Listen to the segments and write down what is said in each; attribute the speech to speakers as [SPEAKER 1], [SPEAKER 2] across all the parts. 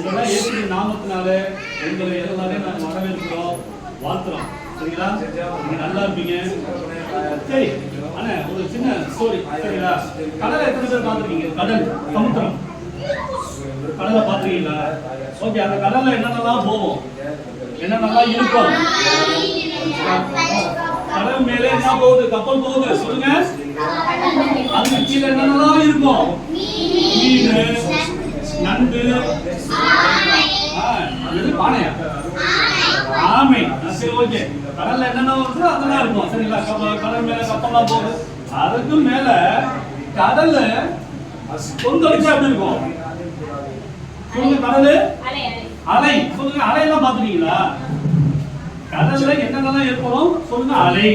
[SPEAKER 1] இதெல்லாம் இயேசுவின் நாமத்தினாலே உங்களை எல்லாரையும் நாங்கள் வரவேற்கிறோம் வாழ்த்துறோம். சரிங்களா? நீங்க நல்லா இருப்பீங்க. சரி அண்ணா ஒரு சின்ன ஸ்டோரி சரிங்களா? கடலை எத்தனை பேர் பார்த்துருக்கீங்க? கடல் சமுத்திரம். கடலை பார்த்துருக்கீங்களா? ஓகே அந்த கடல்ல என்னென்னலாம் போகும்? என்னென்னலாம் இருக்கும்? கடல் மேலே என்ன போகுது? கப்பல் போகுது. சொல்லுங்க. அதுக்கு கீழே என்னென்னலாம் இருக்கும்? மீன். நண்டு. ஆ, இது பானையா? ஆமை. சரி ஓகே. கடல்ல என்னென்ன வருதோ அதெல்லாம் இருக்கும். சரிங்களா? கப்பல் கடல் மேல கப்பல்லாம் போகுது. அதுக்கு மேல கடல்ல கொந்தளிச்சா எப்படி இருக்கும்? சொல்லுங்க கடலு. அலை. சொல்லுங்க அலையெல்லாம் பாத்துட்டீங்களா கடல்ல என்னென்னலாம் ஏற்படும்? சொல்லுங்க அலை.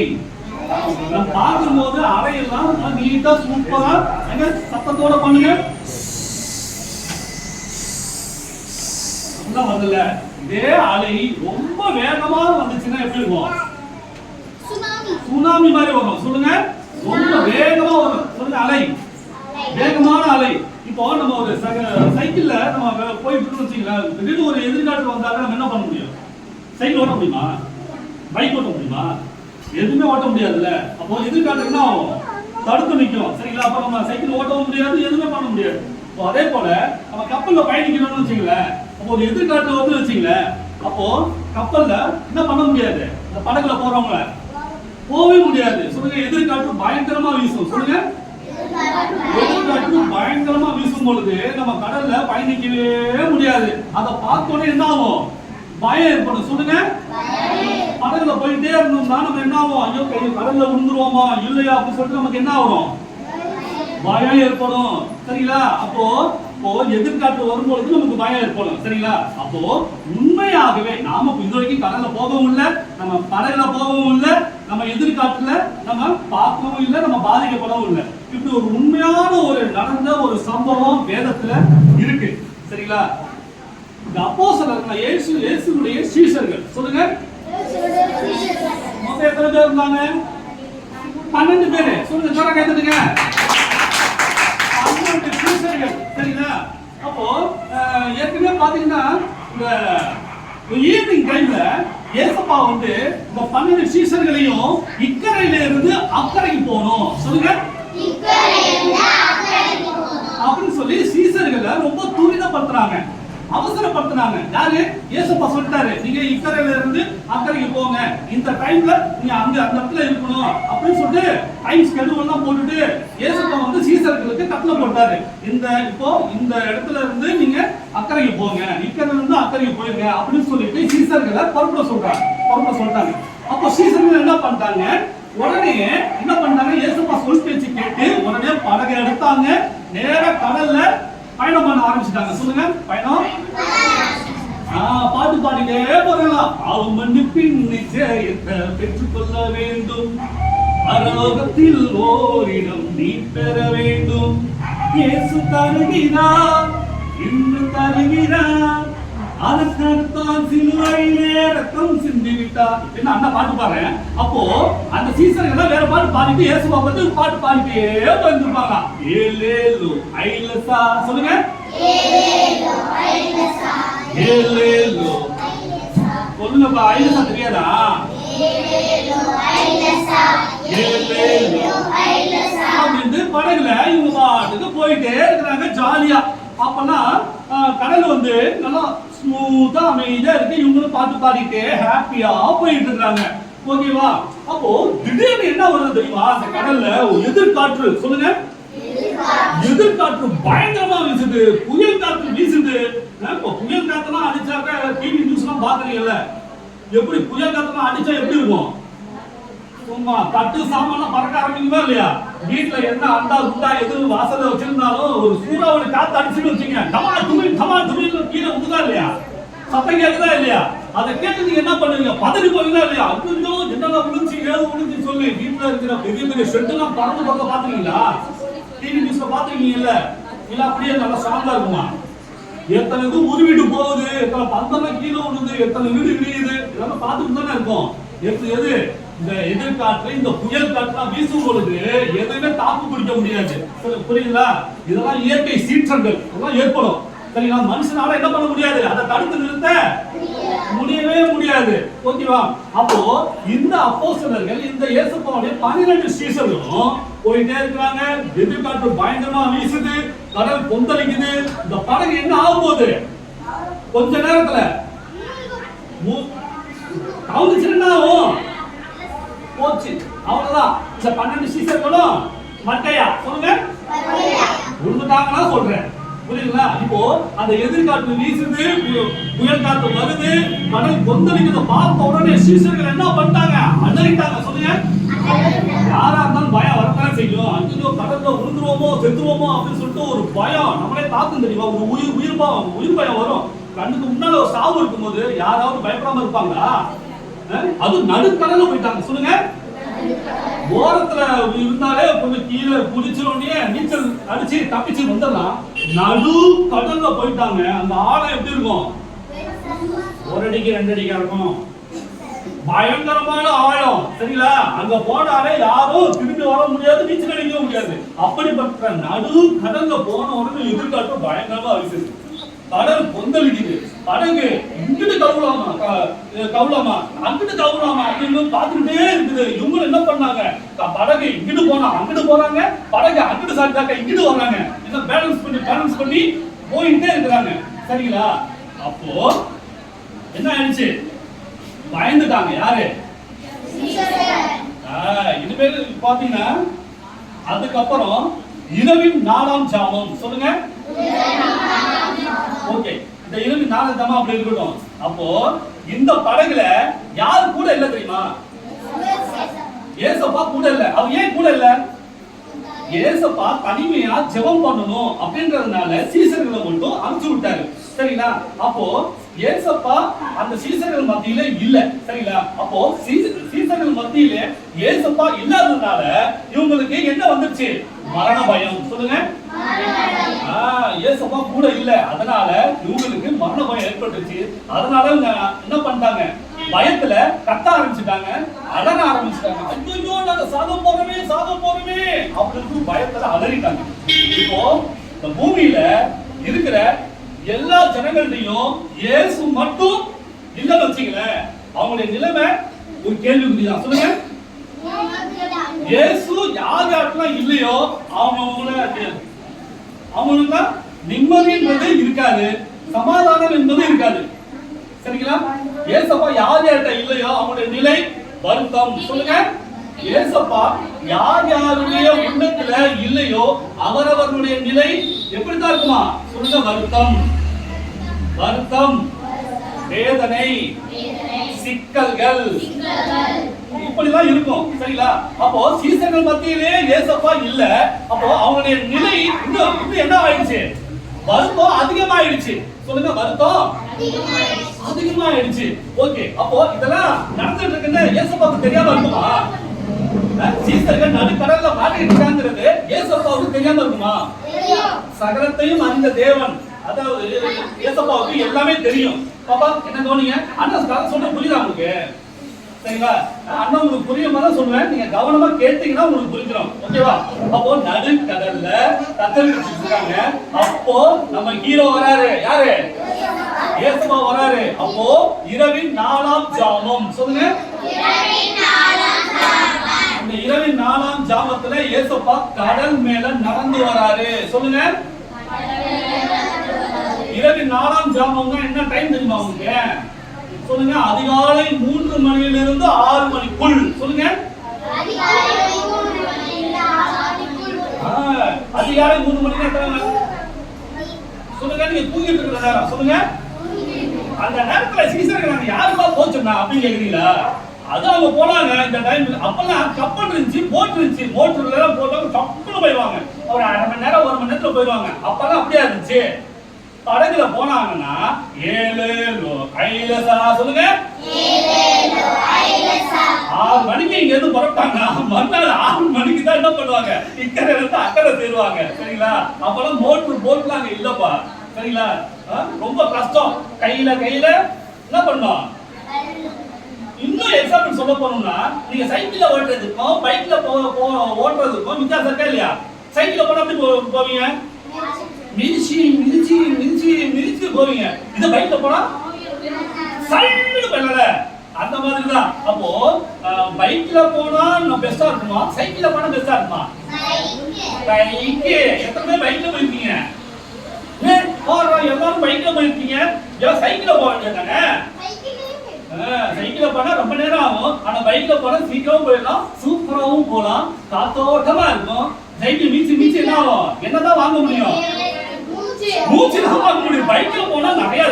[SPEAKER 1] நம்ம பார்க்கும்போது அலையெல்லாம் நீட்டா சூப்பரா எங்க சத்தத்தோட பண்ணுங்க. அப்படிலாம் வரல இதே அலை ரொம்ப வேகமா வந்துச்சுன்னா எப்படி இருக்கும்? சுனாமி. மாதிரி வரும் சொல்லுங்க. ரொம்ப வேகமா வரும் சொல்லுங்க அலை. வேகமான அலை. இப்போ நம்ம ஒரு சக- சைக்கிள்ல நம்ம போயிட்டு வச்சுங்களேன் திடீர்னு ஒரு எதிர்காற்று வந்தாக்க நம்ம என்ன பண்ண முடியும்? சைக்கிள் ஓட்ட முடியுமா? பைக் ஓட்ட முடியுமா? எதுவுமே ஓட்ட முடியாதுல்ல. அப்போ எதிர்காற்று என்ன ஆகும்? தடுத்து நிற்கும். சரிங்களா? அப்போ நம்ம சைக்கிள் ஓட்டவும் முடியாது எதுவுமே பண்ண முடியாது. அதே போல நம்ம கப்பல்ல பயணிக்கணும்னு வச்சுங்களேன் ஒரு எதிர்காட்டு வந்து வச்சுங்களேன் அப்போ கப்பல்ல என்ன பண்ண முடியாது? இந்த படகுல போறவங்கள. போகவே முடியாது. சொல்லுங்க எதிர்காற்று பயங்கரமா வீசும். சொல்லுங்க. எதிர்காற்று பயங்கரமா வீசும் பொழுது நம்ம கடல்ல பயணிக்கவே முடியாது. அதை பார்த்தோன்னே என்ன ஆகும்? பயம் ஏற்படும். சொல்லுங்க. படகுல போயிட்டே இருந்தோம்னா நம்ம என்ன ஆகும்? ஐயோ கை கடல்ல விழுந்துருவோமா? இல்லையா? அப்படின்னு சொல்லிட்டு நமக்கு என்ன ஆகும்? பயம் ஏற்படும். சரிங்களா? அப்போ இப்போ எதிர்காட்டு வரும்பொழுது நமக்கு பயம் ஏற்படும் சரிங்களா? அப்போ உண்மையாகவே நாம இப்ப இது வரைக்கும் கடல்ல போகவும் இல்லை நம்ம படகுல போகவும் இல்லை நம்ம எதிர்காற்றுல நம்ம பார்க்கவும் இல்லை நம்ம பாதிக்கப்படவும் இல்லை. இப்படி ஒரு உண்மையான ஒரு நடந்த ஒரு சம்பவம் வேதத்துல இருக்கு. சரிங்களா? இந்த அப்போ இயேசு இயேசுடைய சீசர்கள் சொல்லுங்க. மொத்தம் எத்தனை பேர் இருந்தாங்க? பன்னெண்டு பேரு. சொல்லுங்க ஜோரா கைத்தட்டுங்க சீசர்கள் சரிங்களா? அப்போ ஏற்கனவே பாத்தீங்கன்னா இந்த ஈவினிங் டைம்ல ஏசப்பா வந்து இந்த பன்னெண்டு சீசர்களையும் இக்கரையில இருந்து அக்கறைக்கு போகணும். சொல்லுங்க. அப்படின்னு சொல்லி சீசர்களை ரொம்ப துரிதப்படுத்துறாங்க. அவசரப்படுத்துனாங்க. யாரு? இயேசுப்பா சொல்லிட்டாரு. நீங்க இக்கரையில இருந்து அக்கறைக்கு போங்க. இந்த டைம்ல நீங்க அங்க அந்த இடத்துல இருக்கணும் அப்படின்னு சொல்லிட்டு டைம் ஸ்கெடியூல் எல்லாம் போட்டுட்டு இயேசுப்பா வந்து சீசர்களுக்கு கட்டளை போட்டாரு. இந்த இப்போ இந்த இடத்துல இருந்து நீங்க அக்கறைக்கு போங்க. இக்கரையில இருந்து அக்கறைக்கு போயிருங்க அப்படின்னு சொல்லிட்டு சீசர்களை புறப்பட சொல்றாங்க. புறப்பட சொல்லிட்டாங்க. அப்போ சீசர்கள் என்ன பண்ணிட்டாங்க? உடனே என்ன பண்ணாங்க இயேசுப்பா சொல் பேச்சு கேட்டு உடனே படகை எடுத்தாங்க. நேர கடல்ல பயணம் பண்ண ஆரம்பிச்சிட்டாங்க. சொல்லுங்க பயணம்? ஆ, பாட்டு பாடிட்டே போகலாம் பாவம் மன்னிப்பின் நிச்சயத்தை பெற்றுக்கொள்ள வேண்டும். பரலோகத்தில் ஓரிடம் நீ பெற வேண்டும். இயேசு தருகிறார் இன்று தருகிறார். அதற்கத்தான் சிலுவையிலே ரத்தம் சிந்தி விட்டார் என்ன அண்ணா பாட்டு பாடுறேன்? அப்போ அந்த சீசன் எல்லாம் வேற பாட்டு பாடிட்டு இயேசுவா வந்து பாட்டு பாடிட்டே வந்துருப்பாங்க. ஏலேலு ஐலசா. சொல்லுங்க. ஏலேலு சொல்லுங்கப்பா ஐலசா தெரியாதா? அப்படின்னு படகுல இவங்க பாட்டுக்கு போயிட்டே இருக்கிறாங்க ஜாலியா. அப்பனா கடல் வந்து நல்லா ஸ்மூத்தா அமைதியா இருக்கு. இவங்களும் பாட்டு பாடிட்டே ஹாப்பியா போயிட்டு இருக்காங்க ஓகேவா அப்போ திடீர்னு என்ன வருது தெரியுமா? அந்த கடல்ல எதிர்காற்று. சொல்லுங்க. எதிர்காற்று பயங்கரமா வீசுது. புயல் காற்று வீசுது. இப்போ புயல் காத்தெல்லாம் அடிச்சாக்க டிவி நியூஸ் எல்லாம் பாக்குறீங்கல்ல எப்படி புயல் காத்தெல்லாம் அடிச்சா எப்படி இருக்கும்? சும்மா தட்டு சாமான்லாம் பறக்க ஆரம்பிக்குமா இல்லையா? வீட்டுல என்ன அண்டா உண்டா எது வாசல்ல வச்சிருந்தாலும் ஒரு சூறாவளி காத்து அடிச்சுட்டு வச்சுங்க டமா துணி டமா துமின்னு கீழே உண்டுதா இல்லையா? சத்தம் கேட்குதா இல்லையா? அதை கேட்டு நீங்க என்ன பண்ணுவீங்க? பதறி போவீங்களா இல்லையா? ஐயோ என்னெல்லாம் முடிஞ்சு ஏது முடிஞ்சு சொல்லி வீட்டுல இருக்கிற பெரிய பெரிய ஷெட்டுலாம் பறந்து பறக்க பாத்துருக்கீங்களா டிவி நியூஸ்ல பாத்துருக்கீங்கல்ல இல்ல அப்படியே நல்லா ஸ்ட்ராங்கா இருக்குமா? எத்தனை இது உருவிட்டு போகுது எத்தனை பந்தமா கீழே விழுது எத்தனை வீடு விடியுது இதெல்லாம் பார்த்துட்டு தானே இருக்கும். எது எது? இந்த எதிர்காற்று இந்த புயல் காற்றுலாம் வீசும் பொழுது எதுவுமே தாக்கு பிடிக்க முடியாது. சொல்லு, புரியுதுங்களா? இதெல்லாம் இயற்கை சீற்றங்கள். இதெல்லாம் ஏற்படும். சரிங்களா? மனுஷனால என்ன பண்ண முடியாது? தடுத்து நிறுத்த முடியவே முடியாது. ஓகேவா? அப்போ இந்த அப்போசனர்கள் இந்த இயேசுப்பாவுடைய பன்னிரெண்டு சீசர்களும் போயிட்டே இருக்கிறாங்க. எதிர்காற்று பயங்கரமா வீசுது. கடல் கொந்தளிக்குது. இந்த படகு என்ன ஆகும் போகுது? கொஞ்ச நேரத்துல மூ- என்ன ஆகும் போச்சு. அவ்வளவுதான். இந்த பன்னெண்டு சீசர்களும் மட்டையா சொல்லுங்க. விழுந்துட்டாங்கன்னா சொல்றேன். புரியுதுங்களா? இப்போ அந்த எதிர்காற்று வீசுது புயல் காத்து வருது கடல் கொந்தளிக்கிறத பார்த்த உடனே சீசர்கள் என்ன பண்ணிட்டாங்க? அலறிட்டாங்க. சொல்லுங்க. யாரா இருந்தாலும் பயம் வரத்தான் செய்யும். ஐயோ கடல்ல விழுந்துருவோமோ செத்துருவோமோ அப்படின்னு சொல்லிட்டு ஒரு பயம் நம்மளே தாக்கும் தெரியுமா? ஒரு உயிர் உயிர் பயம் உயிர் பயம் வரும். கண்ணுக்கு முன்னால ஒரு சாவு இருக்கும்போது யாராவது பயப்படாம இருப்பாங்களா? அது நடுக்கடல போயிட்டாங்க. சொல்லுங்க. ஓரத்துல இருந்தாலே கொஞ்சம் கீழே குதிச்சிரோடனே நீச்சல் அடிச்சு தப்பிச்சு வந்துடலாம் நடு கடல்ல போயிட்டாங்க. அந்த ஆழம் எப்படி இருக்கும்? ஒரு அடிக்கு ரெண்டு அடிக்கா இருக்கும். பயங்கரமான ஆழம். சரிங்களா? அங்க போனாலே யாரும் திரும்பி வர முடியாது நீச்சல் அடிக்க முடியாது. அப்படிப்பட்ட நடு கடல்ல போன உடனே எதிர்காட்டும் பயங்கரமா வீசுது கடல் கொந்தளிக்குது. படகு இங்கிட்டு கவுலாமா கவுலாமா அங்கிட்டு கவுலாமா அப்படின்னு பார்த்துக்கிட்டே இருக்குது. இவங்க என்ன பண்ணாங்க? படகு இங்கிட்டு போனா அங்கிட்டு போறாங்க. படகு அங்கிட்டு சாப்பிட்டாக்க இங்கிட்டு வர்றாங்க. என்ன பேலன்ஸ் பண்ணி பேலன்ஸ் பண்ணி போயிட்டே இருக்கிறாங்க. சரிங்களா? அப்போ என்ன ஆயிடுச்சு? பயந்துட்டாங்க. யாரு? இனிமேல் பாத்தீங்கன்னா அதுக்கப்புறம் இரவின் நாலாம் ஜாமம். சொல்லுங்க. ஓகே. இந்த இரும்பு நாலாம் அப்படி இருக்கட்டும். அப்போ இந்த படகுல யார் கூட இல்ல தெரியுமா? ஏசப்பா கூட இல்ல. அவ ஏன் கூட இல்ல? ஏசப்பா தனிமையா ஜெபம் பண்ணணும் அப்படின்றதுனால சீசர்களை மட்டும் அனுப்பிச்சு விட்டாரு. சரிங்களா? அப்போ ஏசப்பா அந்த சீசர்கள் மத்தியில இல்ல. சரிங்களா? அப்போ சீசர்கள் மத்தியில ஏசப்பா இல்லாததுனால இவங்களுக்கு என்ன வந்துருச்சு? மரண பயம் சொல்லுங்க ஏசப்பா கூட இல்ல. அதனால இவங்களுக்கு மரண பயம் ஏற்பட்டுச்சு அதனால என்ன பண்ணிட்டாங்க? பயத்துல கத்த ஆரம்பிச்சுட்டாங்க. அலற ஆரம்பிச்சுட்டாங்க. ஐயோ நாங்க சாக போறோமே சாக போறோமே அப்படின்னு பயத்துல அலறிட்டாங்க. இப்போ இந்த பூமியில இருக்கிற எல்லா ஜனங்கள்டையும் இயேசு மட்டும் இல்லைன்னு வச்சுங்களேன் அவங்களுடைய நிலைமை ஒரு கேள்விக்குறிதான். சொல்லுங்க. இயேசு யார் யாருக்கெல்லாம் இல்லையோ அவங்க அவங்களுக்கு நிம்மதி என்பது இருக்காது சமாதானம் என்பது இருக்காது. சரிங்களா? ஏசப்பா யார் யார்கிட்ட இல்லையோ அவங்களுடைய நிலை வருத்தம். சொல்லுங்க. ஏசப்பா யார் யாருடைய உள்ளத்துல இல்லையோ அவரவர்களுடைய நிலை எப்படித்தான் இருக்குமா? சொல்லுங்க வருத்தம். வருத்தம். வேதனை. சிக்கல்கள். இப்படிதான் இருக்கும் சரிங்களா? அப்போ சீசர்கள் மத்தியிலே ஏசப்பா இல்ல. அப்போ அவங்களுடைய நிலை இன்னும் இன்னும் என்ன ஆயிடுச்சு? வருத்தம் அதிகமாயிடுச்சு. சொல்லுங்க வருத்தம் அதிகமாயிடுச்சு. ஓகே அப்போ இதெல்லாம் நடந்துட்டு இருக்குன்னு ஏசப்பாக்கு தெரியாம இருக்குமா? சீசர்கள் நடுக்கடல்ல மாட்டிட்டு இருக்காங்கிறது ஏசப்பாவுக்கு தெரியாம இருக்குமா? சகலத்தையும் அறிந்த தேவன். அதாவது ஏசப்பாவுக்கு எல்லாமே தெரியும். பாப்பா என்ன கவனிங்க? அண்ணன் கதை சொன்ன புரியுதா உங்களுக்கு? சரிங்களா? அண்ணன் உங்களுக்கு புரியுற மாதிரி தான் சொல்லுவேன் நீங்க கவனமா கேட்டீங்கன்னா உங்களுக்கு புரிஞ்சிடும் ஓகேவா? அப்போ நடுக்கடல்ல தத்தளிச்சு இருக்காங்க. அப்போ நம்ம ஹீரோ வராரு. யாரு? ஏசப்பா. வராரு. அப்போ இரவின் நாலாம் ஜாமம். சொல்லுங்க. அந்த இரவின் நாலாம் ஜாமத்துல ஏசப்பா கடல் மேல நடந்து வராரு. சொல்லுங்க. இரவின் நாலாம் ஜாமம்னா என்ன டைம் தெரியுமா உங்க சொல்லுங்க. அதிகாலை மூன்று மணியிலிருந்து ஆறு மணிக்குள். சொல்லுங்க. ஆ, அதிகாலை மூணு மணிக்கு எத்தனை மணி? சொல்லுங்க. நீங்க தூங்கிட்டு இருக்கிற நேரம் சொல்லுங்க. அந்த நேரத்துல சீசனுக்கு நாங்க யாருப்பா போச்சோம்னா அப்படின்னு கேக்குறீங்களா? அது அவங்க போனாங்க இந்த டைம் அப்பெல்லாம் கப்பல் இருந்துச்சு போட் இருந்துச்சு. மோட்டர்ல எல்லாம் போட்டவங்க கப்பல் போயிடுவாங்க. ஒரு அரை மணி நேரம் ஒரு மணி நேரத்துல போயிடுவாங்க. அப்பெல்லாம் அப்படியே இருந்துச்சு? படகுல போனாங்கன்னா ஏழு கைலசா சொல்லுங்க. ஆறு மணிக்கு இங்க இருந்து புறப்பட்டாங்கன்னா மறுநாள் ஆறு மணிக்கு தான் என்ன பண்ணுவாங்க? இக்கரை இருந்து அக்கறை சேருவாங்க. சரிங்களா? அப்பெல்லாம் மோட்டர் போட்லாம் இல்லப்பா. சரிங்களா? ஆ? ரொம்ப கஷ்டம். கையில கையில என்ன பண்ணோம்? இன்னும் எக்ஸாம்பிள் சொல்ல போனோம்னா நீங்க சைக்கிள்ல ஓட்டுறதுக்கும் பைக்ல போ போ- ஓட்டுறதுக்கும் வித்தியாசம் இருக்கா இல்லையா? சைக்கிள்ல போனா எப்படி போவீங்க? மிதிச்சு மிதிச்சு மிதிச்சு மிதிச்சு போவீங்க. இந்த பைக்ல போனா சல்லுன்னு பண்ணல அந்த மாதிரி தான் அப்போ பைக்ல போனா நம்ம பெஸ்டா இருக்குமா? சைக்கிள்ல போனா பெஸ்டா இருக்குமா? பைக் எத்தனை பேர் பைக்ல போயிருக்கீங்க? போறோம், எல்லாரும் பைக்ல போயிருக்கீங்க. ஏன் சைக்கிள்ல போக வேண்டியதானே சைக்கிள்ல போனா ரொம்ப நேரம் ஆகும். ஆனா பைக்ல போனா சீக்கிரமும் போயிடலாம். சூப்பராவும் போலாம். காத்தோட்டமா இருக்கும். சைக்கிள் மீச்சு மீச்சு என்ன ஆகும்? என்னதான் வாங்க முடியும்? மூச்சு தான் வாங்க முடியும். பைக்ல போனா நிறைய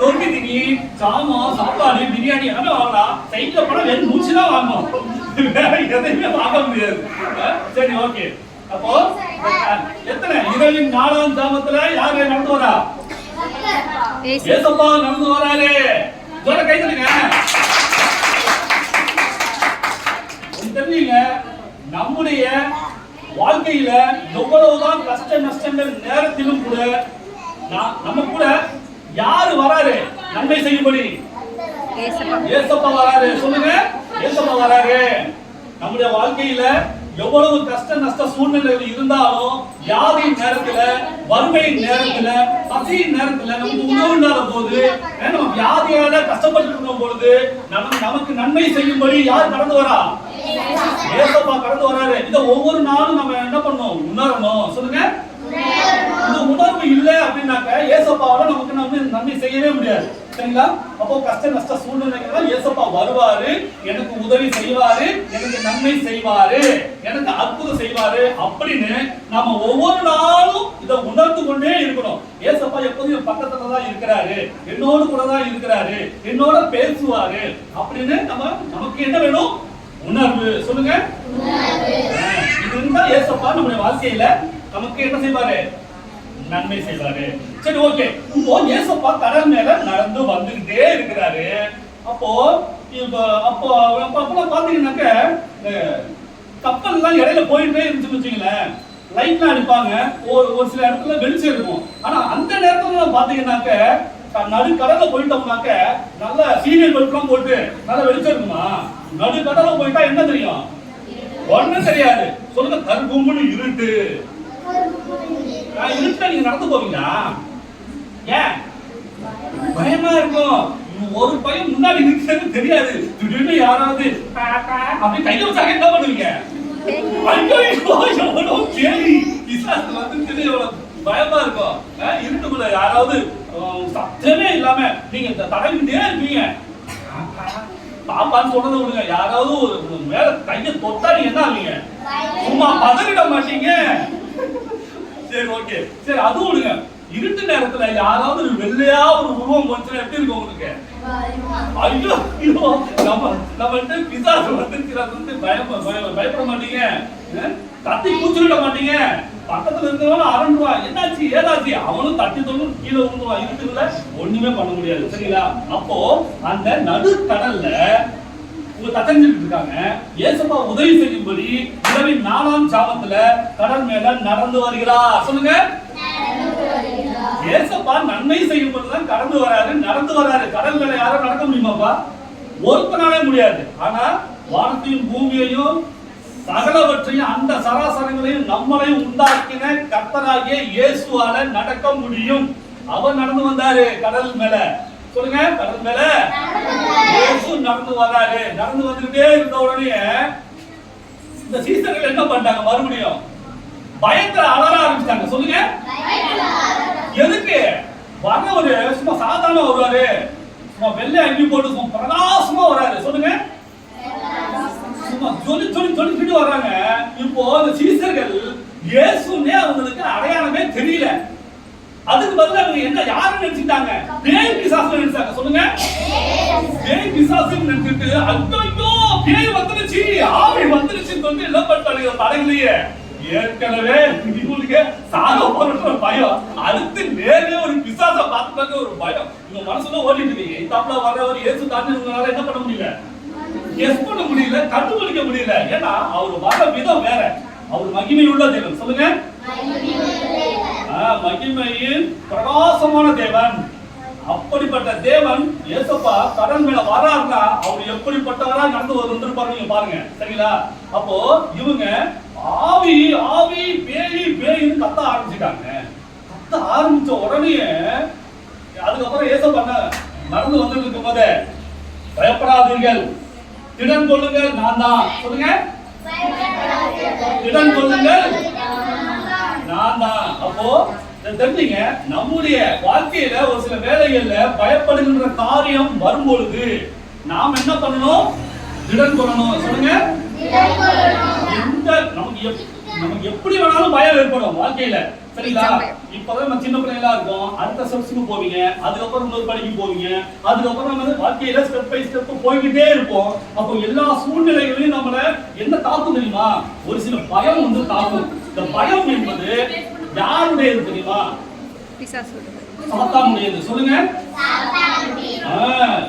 [SPEAKER 1] நொறுக்கு திணி சாமான் சாப்பாடு பிரியாணி எல்லாமே வாங்கலாம். சைக்கிள்ல போனா வெறும் மூச்சு தான் வாங்கணும் வேற எதையுமே வாங்க முடியாது. சரி ஓகே அப்போ எத்தனை? இரவின் நாலாம் ஜாமத்துல யாரு நடந்து வரா? ஏசப்பா நடந்து வராரு. ஜோர கை தட்டுங்க. தெரியுங்க நம்முடைய வாழ்க்கையில எவ்வளவுதான் கஷ்ட நஷ்டங்கள் நேரத்திலும் கூட நம்ம கூட யாரு வராரு? நன்மை செய்யும்படி. ஏசப்பா வராரு. சொல்லுங்க. ஏசப்பா வராரு. நம்முடைய வாழ்க்கையில எவ்வளவு கஷ்ட நஷ்ட சூழ்நிலைகள் இருந்தாலும் வியாதியின் நேரத்துல வறுமையின் நேரத்துல பசியின் நேரத்துல நமக்கு உணவு இல்லாத போது நம்ம வியாதியால கஷ்டப்பட்டு இருக்கும் பொழுது நமக்கு நமக்கு நன்மை செய்யும்படி யார் கடந்து வரா? ஏசப்பா கடந்து வராரு. இத ஒவ்வொரு நாளும் நம்ம என்ன பண்ணணும் உணரணும். சொல்லுங்க. இந்த உணர்வு இல்ல அப்படின்னாக்க ஏசப்பாவால நமக்கு நம்ம நன்மை செய்யவே முடியாது. சரிங்களா அப்போ கஷ்ட நஷ்ட சூழ்நிலைகள் ஏசப்பா வருவாரு எனக்கு உதவி செய்வாரு எனக்கு நன்மை செய்வாரு எனக்கு அற்புதம் செய்வாரு அப்படின்னு நாம ஒவ்வொரு நாளும் இதை உணர்ந்து கொண்டே இருக்கணும். ஏசப்பா எப்போதும் பக்கத்துல தான் இருக்கிறாரு என்னோடு கூட தான் இருக்கிறாரு என்னோட பேசுவாரு அப்படின்னு நம்ம நமக்கு என்ன வேணும்? உணர்வு. சொல்லுங்க. இது இருந்தா ஏசப்பா நம்முடைய வாழ்க்கையில நமக்கு என்ன செய்வாரு? நன்மை செய்வாரு. சரி ஓகே. இப்போ ஏசப்பா கடல் மேல நடந்து வந்துகிட்டே இருக்கிறாரு. அப்போ இப்போ அப்போ அப்போ அப்பெல்லாம் பாத்தீங்கன்னாக்க இந்த கப்பல்லாம் இடையில போயிட்டே இருந்துச்சுன்னு வச்சுங்களேன் லைட்லாம் அடிப்பாங்க. ஒரு ஒரு சில இடத்துல வெளிச்சம் இருக்கும். ஆனா அந்த நேரத்துல பாத்தீங்கன்னாக்க நடுக்கடல நடு போயிட்டோம்னாக்க நல்ல சீரியல் பல்ப்லாம் போட்டு நல்ல வெளிச்சம் இருக்குமா? நடு போயிட்டா என்ன தெரியும்? ஒன்னும் தெரியாது. சொல்லுங்க கருகும்னு இருட்டு. ஆனா இருட்டுல நீங்க நடந்து போவீங்களா? ஏன் பயமா இருக்கும் ஒரு பையன் முன்னாடி நிற்கிறது தெரியாது. திடீர்னு யாராவது அப்படி கையில வச்சாங்க என்ன பண்ணுவீங்க. கேள்வி எவ்வளவு வந்து தெரிய பயமா இருக்கும் இருட்டுக்குள்ள யாராவது அஹ், சத்தமே இல்லாம நீங்க இந்த தடவிக்கிட்டே இருப்பீங்க பாப்பான்னு சொன்னதை விடுங்க. யாராவது ஒரு மேல கையை தொட்டா நீங்க என்ன ஆவீங்க? சும்மா பதறிட மாட்டீங்க. சரி ஓகே சரி அது விடுங்க இருட்டு நேரத்துல யாராவது ஒரு வெள்ளையா ஒரு உருவம் வந்துச்சுன்னா எப்படி இருக்கும் உங்களுக்கு? ஐயோ ஐயோ. நம்ம நம்மகிட்ட பிசாசு வந்துருக்கிறது வந்து பயம் பயம் பயப்பட மாட்டீங்க. அஹ்? தட்டி கூச்சிட மாட்டீங்க. பக்கத்துல இருக்கிறவங்க அரண்டுவா என்னாச்சு ஏதாச்சு? அவனும் தட்டி தொண்ணு கீழே விழுந்துவான் இருட்டுல ஒண்ணுமே பண்ண முடியாது. சரிங்களா? அப்போ அந்த நடுக்கடல்ல கடல்ல உங்க தத்தஞ்சிட்டு இருக்காங்க. ஏசப்பா உதவி செய்யும்படி இரவின் நாலாம் சாபத்துல கடல் மேல நடந்து வருகிறார். சொல்லுங்க. ஏசப்பா நன்மை செய்யும் போதுதான் கடந்து வராரு நடந்து வராரு. கடல் மேல யாரும் நடக்க முடியுமாப்பா? ஒருத்தனாலே முடியாது. ஆனா வானத்தையும் பூமியையும் சகலவற்றையும் அந்த சராசரங்களையும் நம்மளை உண்டாக்கின கர்த்தராகிய இயேசுவால நடக்க முடியும். அவர் நடந்து வந்தாரு கடல் மேல. சொல்லுங்க கடல் மேல. இயேசு நடந்து வராரு. நடந்து வந்துட்டே இருந்த உடனே இந்த சீசர்கள் என்ன பண்ணாங்க மறுபடியும் பயத்துல அலற ஆரம்பிச்சாங்க சொல்லுங்க. எதுக்கு? வரவரு சும்மா சாதாரண வருவாரு. சும்மா வெள்ளை அங்கி போட்டு சும்மா பிரகாசமா வராரு. சொல்லுங்க. சும்மா சொல்லி சொல்லி சொல்லி சொல்லி வர்றாங்க. இப்போ அந்த சீசர்கள் இயேசுன்னே அவங்களுக்கு அடையாளமே தெரியல. அதுக்கு பதிலா அவங்க என்ன யாரு நினைச்சிட்டாங்க பேய் பிசாசு நினைச்சாங்க. சொல்லுங்க. பேய் பிசாசு நினைச்சிட்டு ஐயோ பேய் வந்துருச்சு ஆவி வந்துருச்சுன்னு சொல்லி என்ன பண்ணிட்டாங்க படகுலயே ஏற்கனவே இவங்களுக்கு சாக போற பயம். அடுத்து நேரே ஒரு பிசாச பார்த்துட்டாங்க ஒரு பயம். இவங்க மனசுல ஓடிட்டு இருக்கீங்க இத்தாப்புல வர்ற ஒரு ஏசு தாண்டி தாண்டினால என்ன பண்ண முடியல? எஸ் பண்ண முடியல கண்டுபிடிக்க முடியல. ஏன்னா அவர் வர விதம் வேற. அவர் மகிமை உள்ள தெய்வம். சொல்லுங்க. மகிமையின் பிரகாசமான தேவன். அப்படிப்பட்ட தேவன் ஏசப்பா கடல் மேல வராருன்னா அவர் எப்படிப்பட்டவரா நடந்து வந்திருப்பாரு நீங்க பாருங்க. சரிங்களா? அப்போ இவங்க ஆவி ஆவி பேய் பேய்னு கத்த ஆரம்பிச்சிட்டாங்க. கத்த ஆரம்பிச்ச உடனே அதுக்கப்புறம் ஏச பண்ண நடந்து வந்துட்டு இருக்கும் போதே பயப்படாதீர்கள். திடன் கொள்ளுங்கள் நான் தான். சொல்லுங்க. திடன் கொள்ளுங்கள். நான் தான் அப்போ தெரிஞ்சுங்க நம்முடைய வாழ்க்கையில ஒரு சில வேலைகள்ல பயப்படுகின்ற காரியம் வரும்பொழுது நாம் என்ன பண்ணணும்? திடன் கொள்ளணும். சொல்லுங்க. எந்த நமக்கு நமக்கு எப்படி வேணாலும் பயம் ஏற்படும் வாழ்க்கையில. சரிங்களா? இப்பதான் நம்ம சின்ன பிள்ளைங்களா இருக்கோம். அடுத்த ஸ்டெப்ஸ்க்கு போவீங்க. அதுக்கப்புறம் இன்னொரு படிக்கு போவீங்க. அதுக்கப்புறம் நம்ம வாழ்க்கையில ஸ்டெப் பை ஸ்டெப் போய்கிட்டே இருப்போம். அப்போ எல்லா சூழ்நிலைகளையும் நம்மள என்ன தாக்கும் தெரியுமா? ஒரு சில பயம் வந்து தாக்கும். இந்த பயம் என்பது யாருடையது தெரியுமா? சாத்தானுடையது சொல்லுங்க. ஆ,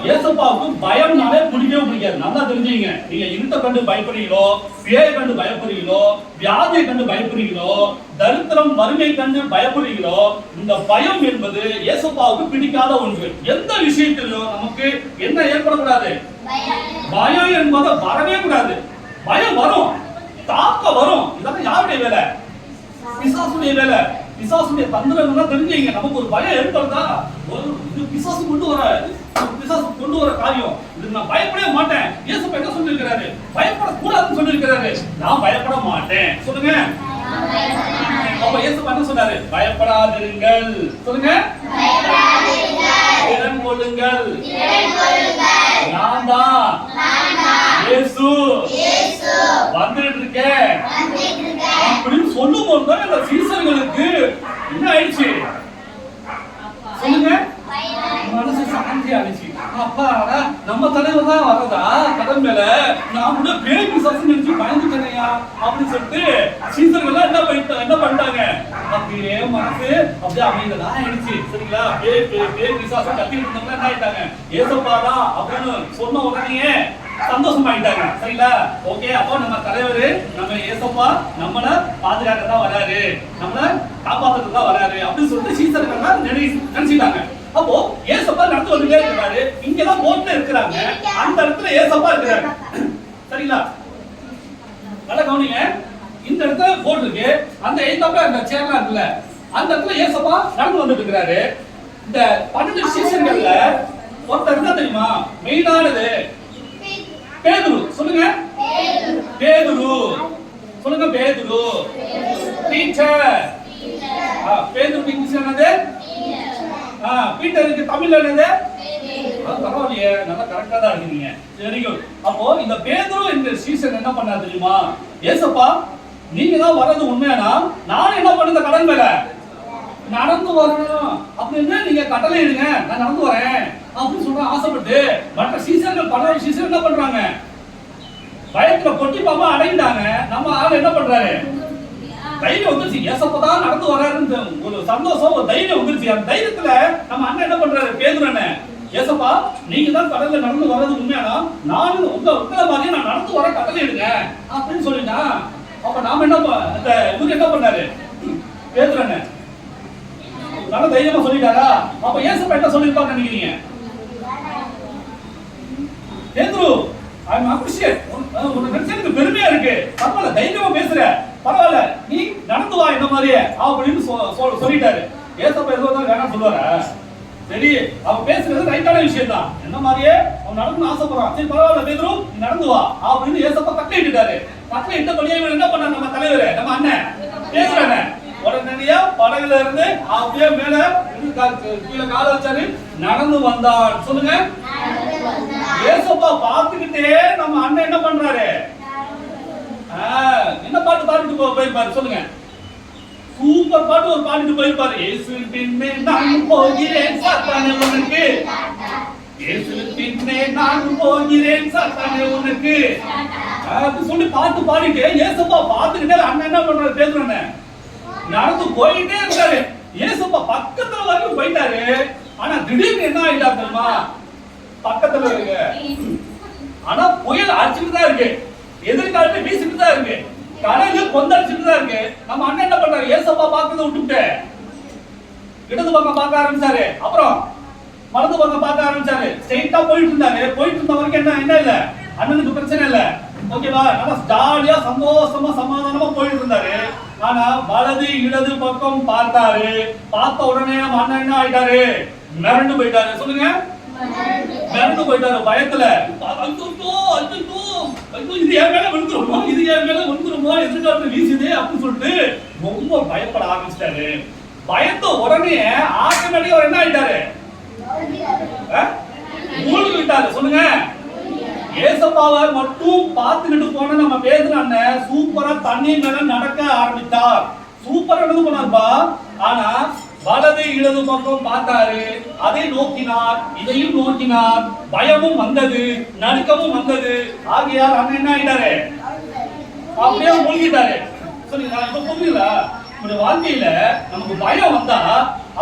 [SPEAKER 1] ஏசப்பாவுக்கு பயம்னாலே பிடிக்கவே பிடிக்காது. நல்லா தெரிஞ்சுங்க நீங்க இருட்ட கண்டு பயப்படுறீங்களோ பேய் கண்டு பயப்படுறீங்களோ வியாதியை கண்டு பயப்படுறீங்களோ தரித்திரம் வறுமை கண்டு பயப்படுறீங்களோ இந்த பயம் என்பது ஏசப்பாவுக்கு பிடிக்காத ஒன்று. எந்த விஷயத்திலும் நமக்கு என்ன ஏற்படக்கூடாது? பயம் என்பது வரவே கூடாது. பயம் வரும். தாக்க வரும். இதெல்லாம் யாருடைய வேலை? பிசாசுடைய வேலை. பிசாசுடைய தந்திரங்கள்லாம் தெரிஞ்சீங்க. நமக்கு ஒரு பயம் ஏற்படுதா? ஒரு இது பிசாசு கொண்டு வர பிசாசு கொண்டு வர காரியம். இது நான் பயப்படவே மாட்டேன். இயேசு என்ன சொல்லியிருக்கிறாரு? பயப்படக்கூடாதுன்னு சொல்லியிருக்கிறாரு. நான் பயப்பட மாட்டேன். சொல்லுங்க. அப்ப இயேசு என்ன சொன்னாரு? பயப்படாதிருங்கள். சொல்லுங்க. திடன் கொள்ளுங்கள். நான் தான். இயேசு. சொல்லும் போது தான் இந்த சீசர்களுக்கு என்ன ஆயிடுச்சு? சொல்லுங்க. மனசு சாந்தி ஆயிடுச்சு. அப்பாடா நம்ம தலைவர் தான் வரதா? கடன் மேல. நான் கூட பேய் சசி நினைச்சு பயந்துட்டேனையா அப்படின்னு சொல்லிட்டு சீசர்கள் என்ன பண்ணிட்டு என்ன பண்ணிட்டாங்க? அப்படியே மனசு அப்படியே அமைந்ததா ஆயிடுச்சு. சரிங்களா? பேய் பேய் பேய் கத்திட்டு இருந்தவங்க என்ன ஆயிட்டாங்க? ஏசப்பாடா அப்படின்னு சொன்ன உடனே சந்தோஷமாயிட்டாங்க. சரிங்களா? ஓகே அப்போ நம்ம தலைவர் நம்ம ஏசப்பா நம்மள பாதுகாக்க தான் வராரு. நம்மள காப்பாத்துறது தான் வராரு. அப்படின்னு சொல்லிட்டு சீசர்கள் நினை நினைச்சிட்டாங்க அப்போ ஏசப்பா நடந்து வந்துட்டே இருக்கிறாரு இங்கதான் போட்ல இருக்கிறாங்க. அந்த இடத்துல ஏசப்பா இருக்கிறாங்க சரிங்களா? நல்லா கவனிங்க. இந்த இடத்துல போட் இருக்கு. அந்த ஏசப்பா அந்த சேர்லாம் இருக்குல்ல. அந்த இடத்துல ஏசப்பா நடந்து வந்துட்டு இருக்கிறாரு. இந்த பன்னெண்டு சீசன்கள்ல ஒருத்தர் என்ன தெரியுமா? மெயினானது பேதுரு சொல்லுங்க. பேதுரு. சொல்லுங்க பேதுரு. டீச்சர். பேதுரு இங்கிலீஷ் என்னது? ஆ பீட்டருக்கு தமிழ் என்னது? பரவாயில்லையே நல்லா கரெக்டா தான் இருக்கீங்க வெரி குட் அப்போ இந்த பேதுரு என்ற சீசன் என்ன பண்ணா தெரியுமா? ஏசப்பா நீங்க தான் வர்றது உண்மையானா? நான் என்ன பண்ணுத கடன் மேல? நடந்து வரணும். அப்படின்னா நீங்க கட்டளை எடுங்க நான் நடந்து வரேன். அப்படின்னு சொல்ற ஆசைப்பட்டு மற்ற சீசர்கள் பல சீசர் என்ன பண்றாங்க? பயத்துல கொட்டி பாப்பா அடைந்தாங்க நம்ம ஆள் என்ன பண்றாரு? தைரியம் வந்துருச்சு. ஏசப்பதான் நடந்து வராருன்னு ஒரு சந்தோஷம் ஒரு தைரியம் வந்துருச்சு. அந்த தைரியத்துல நம்ம அண்ணன் என்ன பண்றாரு? பேதுரு அண்ணன். ஏசப்பா நீங்க தான் கடல்ல நடந்து வர்றது உண்மையானா? நானும் உங்க உங்களை மாதிரியே நான் நடந்து வர கட்டளை எடுங்க. அப்படின்னு சொல்லிட்டா அப்ப நாம என்ன ப- இந்த இவரு என்ன பண்ணாரு? பேதுரு அண்ணன். நல்ல தைரியமா சொல்லிட்டாரா? அப்ப ஏசப்பா என்ன சொல்லியிருப்பாங்க நினைக்கிறீங்க? பேதுரு ஐ அம் அப்ரிஷியேட் உனக்கு நினைச்சா எனக்கு பெருமையா இருக்கு. பரவாயில்ல தைரியமா பேசுற. பரவாயில்ல நீ நடந்து வா இந்த மாதிரியே. அப்படின்னு சொ- சொல்லிட்டாரு. ஏசப்பா எதுவும் தான் வேணாம் சொல்லுவார. சரி அவன் பேசுறது ரைட்டான விஷயம் தான் என்ன மாதிரியே? அவன் நடக்கணும்னு ஆசைப்படுறான். சரி பரவாயில்ல பேதுரு நீ நடந்து வா. அப்படின்னு ஏசப்பா தக்க இட்டுட்டாரு. தக்க இட்ட படியே இவன் என்ன பண்ணான்? நம்ம தலைவர் நம்ம அண்ணன். பேசுறானே. உடனடியா படகுல இருந்து அப்படியே மேல கீழே கால வச்சாரு. நடந்து வந்தான். சொல்லுங்க. ஏசப்பா பார்த்துக்கிட்டே நம்ம அண்ணன் என்ன பண்றாரு? ஆ, என்ன பாட்டு பாடிட்டு போ- போயிருப்பாரு சொல்லுங்க. சூப்பர் பாட்டு ஒரு பாடிட்டு போயிருப்பாரு. இயேசு பின்னே நான் போகிறேன் சாத்தானே உனக்கு. இயேசு பின்னே நான் போகிறேன் சாத்தானே உனக்கு. அது சொல்லி பாட்டு பாடிட்டு ஏசப்பா பார்த்துக்கிட்டே அண்ணன் என்ன பண்றாரு பேசுறானே. நடந்து போயிட்டே இருக்காரு. ஏசப்பா பக்கத்துல வரைக்கும் போயிட்டாரு. ஆனா திடீர்னு என்ன ஆயிட்டா தெரியுமா? பக்கத்துல இருக்கு ஆனா புயல் அடிச்சுட்டு தான் இருக்கு. எதிர்காலத்துல வீசிட்டு தான் இருக்கு. கடலு கொந்தளிச்சுட்டு தான் இருக்கு. நம்ம அண்ணன் என்ன பண்றாரு? ஏசப்பா பாக்குறத விட்டுட்டு இடது பக்கம் பார்க்க ஆரம்பிச்சாரு. அப்புறம் வலது பக்கம் பார்க்க ஆரம்பிச்சாரு. ஸ்ட்ரெயிட்டா போயிட்டு இருந்தாரு. போயிட்டு இருந்த வரைக்கும் என்ன என்ன இல்ல? அண்ணனுக்கு பிரச்சனை இல்ல. ஓகேவா நல்லா ஜாலியா சந்தோஷமா சமாதானமா போயிட்டு இருந்தாரு. ஆனா வலது இடது பக்கம் பார்த்தாரு. பார்த்த உடனே நம்ம அண்ணன் என்ன ஆயிட்டாரு? மிரண்டு போயிட்டாரு. சொல்லுங்க. மிரண்டு போயிட்டாரு பயத்துல. ஐயோ ஐயோ ஐயோ இது என் மேல விழுந்துருமோ? இது என் மேல விழுந்துருமோ? எதிர்காலத்துல வீசுதே அப்படின்னு சொல்லிட்டு ரொம்ப பயப்பட ஆரம்பிச்சிட்டாரு. பயந்த உடனே ஆட்டோமேட்டிக்கா அவர் என்ன ஆயிட்டாரு? அஹ்? மூழ்கி விட்டாரு சொல்லுங்க. ஏசப்பாவை மட்டும் பார்த்துக்கிட்டு போன நம்ம பேசுன அண்ணன் சூப்பரா தண்ணி மேல நடக்க ஆரம்பித்தார். சூப்பரா நடந்து போனார்ப்பா. ஆனா வலது இடது பக்கம் பார்த்தாரு. அதை நோக்கினார் இதையும் நோக்கினார். பயமும் வந்தது நடுக்கமும் வந்தது. ஆகையால் அண்ணன் என்ன ஆயிட்டாரு? அப்படியே மூழ்கிட்டாரு. சரிங்களா இப்ப புரியல. இந்த வாழ்க்கையில நமக்கு பயம் வந்தா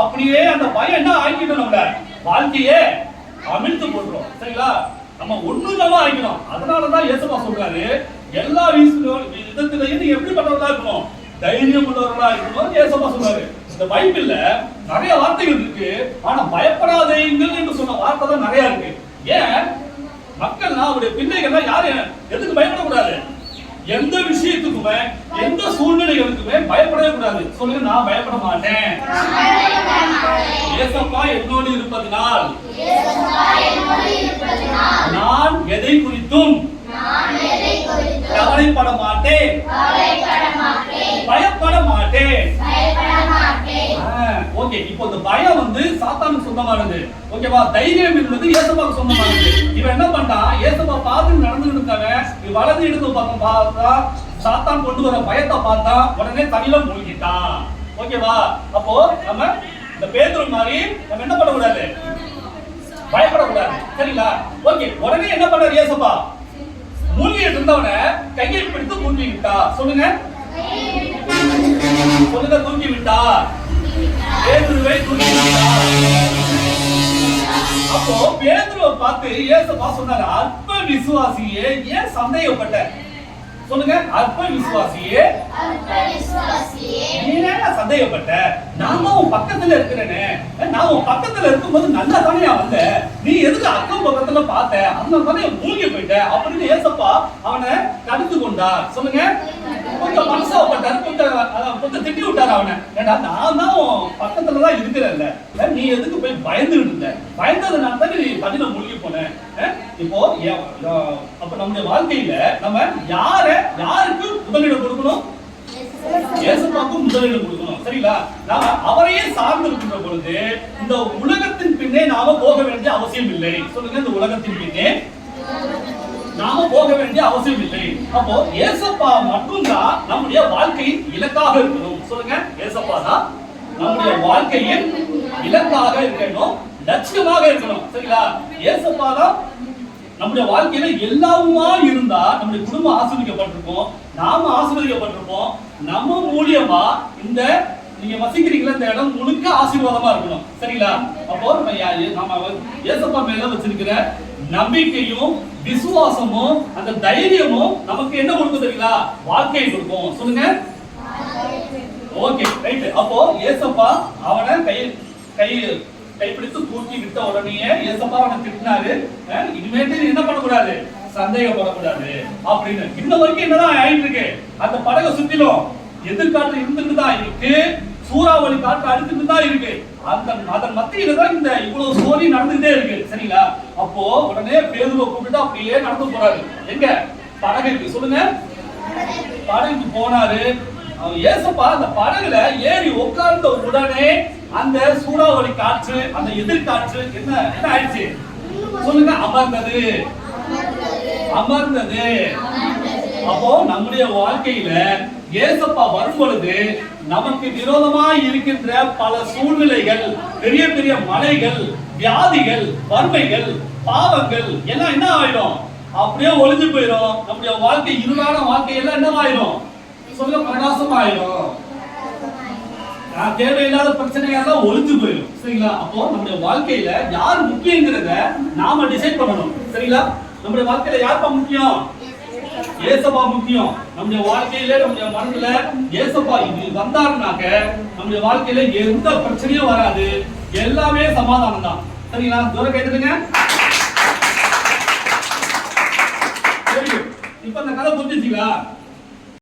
[SPEAKER 1] அப்படியே அந்த பயம் என்ன ஆக்கிடும் நம்மள? வாழ்க்கையே அமிழ்த்து போடுறோம் சரிங்களா? நம்ம ஒண்ணு இல்லாம ஆகிக்கணும் அதனாலதான் இயேசுப்பா சொல்றாரு எல்லா விஷயம் விதத்திலையும் எப்படி எப்படிப்பட்டவர்களா இருக்கணும்? தைரியம் உள்ளவர்களா இருக்கணும் இயேசுப்பா சொல்றாரு. இந்த பைபிள்ல நிறைய வார்த்தைகள் இருக்கு. ஆனா பயப்படாதீங்கள் என்று சொன்ன வார்த்தை தான் நிறைய இருக்கு. ஏன்? மக்கள் அவருடைய பிள்ளைகள்லாம் யாரும் எதுக்கு பயப்படக்கூடாது? எந்த விஷயத்துக்குமே எந்த சூழ்நிலைகளுக்குமே பயப்படவே கூடாது. சொல்லுங்க நான் பயப்பட மாட்டேன். ஏசப்பா என்னோடு இருப்பதனால். நான் எதை குறித்தும் கவலைப்பட மாட்டேன். பயப்பட மாட்டேன் ஓகே இப்போ இந்த பயம் வந்து சாத்தானுக்கு சொந்தமானது. ஓகேவா? தைரியம் என்பது ஏசப்பாக்கு சொந்தமானது. இவன் என்ன பண்ணிட்டான் ஏசப்பா பார்த்து நடந்துகிட்டு இருக்காங்க. வலது இடது பக்கம் பார்த்தா சாத்தான் கொண்டு வர பயத்தை பார்த்தா உடனே தண்ணில மூழ்கிட்டான். ஓகேவா? அப்போ நம்ம இந்த பேதுரு மாதிரி நம்ம என்ன பண்ணக்கூடாது? பயப்படக்கூடாது. சரிங்களா? ஓகே உடனே என்ன பண்ணாரு ஏசப்பா மூழ்கிட்டு இருந்தவன கையை பிடித்து தூக்கி விட்டா சொல்லுங்க சொல்லுங்க தூக்கி விட்டார் பேதுருவை தூக்கி விட்டார் அப்போ பேதுருவை பார்த்து இயேசுப்பா சொன்னார் அற்ப விசுவாசியே ஏன் சந்தேகப்பட்ட? சொல்லுங்க அற்ப விசுவாசியே நீ என்ன சந்தேகப்பட்ட? நான் தான் உன் பக்கத்துல இருக்கிறேனே. நான் உன் பக்கத்துல இருக்கும்போது நல்லா தானே வந்த? நீ எதுக்கு அக்கம் பக்கத்துல பார்த்த? அந்த தானே மூழ்கி போயிட்ட. அப்படின்னு ஏசப்பா அவனை தடுத்து கொண்டார். சொல்லுங்க. கொஞ்சம் மனசாவப்பட்டாரு கொஞ்சம் கொஞ்சம் திட்டி விட்டாரு அவனை. ஏடா நான் தான் பக்கத்துல தான் இருக்கிறேன்ல. நீ எதுக்கு போய் பயந்துகிட்டு இருந்த? பயந்ததுனால தான் நீ தண்ணில மூழ்கி போன. இப்போ அப்ப நம்முடைய வாழ்க்கையில நம்ம யார யாருக்கு முதலிடம் கொடுக்கணும்? இயேசுவாக்கும் முதலிடம் கொடுக்கணும். சரிங்களா? நாம அவரையே சார்ந்து இருக்கின்ற பொழுது இந்த உலகத்தின் பின்னே நாம போக வேண்டிய அவசியம் இல்லை. சொல்லுங்க இந்த உலகத்தின் பின்னே நாம போக வேண்டிய அவசியம் இல்லை. அப்போ ஏசப்பா மட்டும்தான் நம்முடைய வாழ்க்கையின் இலக்காக இருக்கணும். சொல்லுங்க ஏசப்பா தான் நம்முடைய வாழ்க்கையின் இலக்காக இருக்கணும் லட்சியமாக இருக்கணும். சரிங்களா? ஏசப்பா தான் நம்முடைய வாழ்க்கையில எல்லாவுமா இருந்தா நம்முடைய குடும்பம் ஆசிரியப்பட்டிருப்போம் நாம ஆசீர்வதிக்கப்பட்டிருப்போம். நம்ம மூலியமா இந்த நீங்க வசிக்கிறீங்களா இந்த இடம் முழுக்க ஆசீர்வாதமா இருக்கணும். சரிங்களா? அப்போ நம்ம நாம ஏசப்பா மேல வச்சிருக்கிற நம்பிக்கையும் விசுவாசமும் அந்த தைரியமும் நமக்கு என்ன கொடுக்கும் தெரியுங்களா? வாழ்க்கையை கொடுக்கும். சொல்லுங்க. ஓகே ரைட் அப்போ ஏசப்பா அவனை கை கை கைப்பிடித்து தூக்கி விட்ட உடனே ஏசப்பா அவனை திட்டினாரு இனிமேட்டு நீ என்ன பண்ணக்கூடாது? சந்தேகப்படக்கூடாது. அப்படின்னு. இன்ன வரைக்கும் என்னதான் ஆயிட்டு இருக்கு? அந்த படகை சுத்திலும் எதிர்காற்று இருந்துட்டு தான் இருக்கு. சூறாவளி காற்று அடிச்சுட்டு தான் இருக்கு. அந்த அதன் மத்தியில தான் இந்த இவ்வளவு ஸ்டோரி நடந்துகிட்டே இருக்கு. சரிங்களா? அப்போ உடனே பேருவ கூப்பிட்டு அப்படியே நடந்து போறாரு. எங்க? படகுக்கு. சொல்லுங்க. படகுக்கு போனாரு. அவர் ஏசப்பா அந்த படகுல ஏறி உட்கார்ந்த உடனே அந்த சூறாவளி காற்று அந்த எதிர்காற்று என்ன என்ன ஆயிடுச்சு? சொல்லுங்க அமர்ந்தது. அமர்ந்தது. அப்போ நம்முடைய வாழ்க்கையில ஏசப்பா வரும் பொழுது நமக்கு விரோதமா இருக்கின்ற பல சூழ்நிலைகள் பெரிய பெரிய மலைகள் வியாதிகள் வறுமைகள் பாவங்கள் எல்லாம் என்ன ஆயிடும்? அப்படியே ஒளிஞ்சு போயிடும் நம்முடைய வாழ்க்கை இருளான வாழ்க்கை எல்லாம் என்னவாயிடும் சொல்ல பிரகாசமாயிடும் நான் தேவையில்லாத பிரச்சனைகள் எல்லாம் ஒளிஞ்சு போயிடும். சரிங்களா? அப்போ நம்முடைய வாழ்க்கையில யார் முக்கியங்கிறத நாம டிசைட் பண்ணணும். சரிங்களா? நம்முடைய வாழ்க்கையில யாருப்பா முக்கியம்? ஏசப்பா முக்கியம். நம்முடைய வாழ்க்கையில நம்முடைய மனதுல ஏசப்பா இது வந்தாருனாக்க நம்முடைய வாழ்க்கையில எந்த பிரச்சனையும் வராது. எல்லாமே சமாதானம் தான். சரிங்களா? தூரம் கேட்டுதுங்க சரி இப்போ அந்த கதை புரிஞ்சுச்சுங்களா